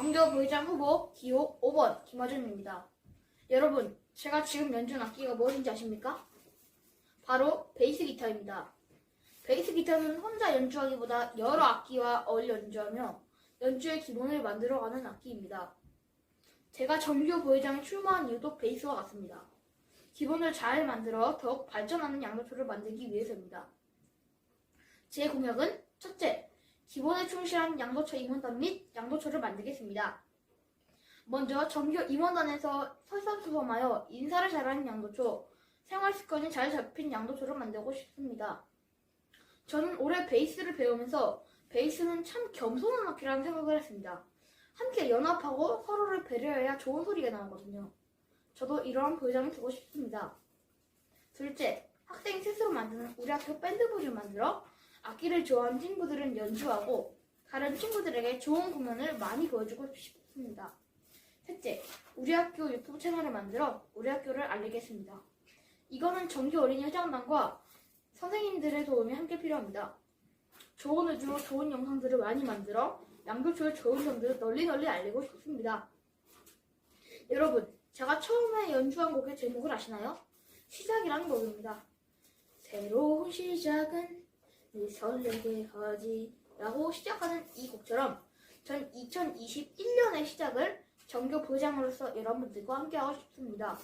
정교 부회장 후보 기호 5번 김화준입니다. 여러분, 제가 지금 연주한 악기가 무엇인지 아십니까? 바로 베이스 기타입니다. 베이스 기타는 혼자 연주하기보다 여러 악기와 어울려 연주하며 연주의 기본을 만들어가는 악기입니다. 제가 정교 부회장에 출마한 이유도 베이스와 같습니다. 기본을 잘 만들어 더욱 발전하는 양도초를 만들기 위해서입니다. 제 공약은 첫째, 기본에 충실한 양도처 임원단 및 양도처를 만들겠습니다. 먼저 정교 임원단에서 설상수범하여 인사를 잘하는 양도초, 생활 습관이 잘 잡힌 양도초를 만들고 싶습니다. 저는 올해 베이스를 배우면서 베이스는 참 겸손한 악기라는 생각을 했습니다. 함께 연합하고 서로를 배려해야 좋은 소리가 나오거든요. 저도 이러한 부회장이 되고 싶습니다. 둘째, 학생이 스스로 만드는 우리 학교 밴드부를 만들어 악기를 좋아하는 친구들은 연주하고 다른 친구들에게 좋은 공연을 많이 보여주고 싶습니다. 셋째, 우리 학교 유튜브 채널을 만들어 우리 학교를 알리겠습니다. 이거는 정규 어린이 회장단과 선생님들의 도움이 함께 필요합니다. 좋은 의지로 좋은 영상들을 많이 만들어 양교초의 좋은 점들을 널리 널리 알리고 싶습니다. 여러분, 제가 처음에 연주한 곡의 제목을 아시나요? 시작이라는 곡입니다. 새로운 시작은 늘 설레게 하지 라고 시작하는 이 곡처럼 전 2021년의 시작을 정교 부장으로서 여러분들과 함께하고 싶습니다.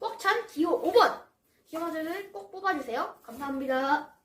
꽉 찬 기호 5번! 기호들을 꼭 뽑아주세요. 감사합니다.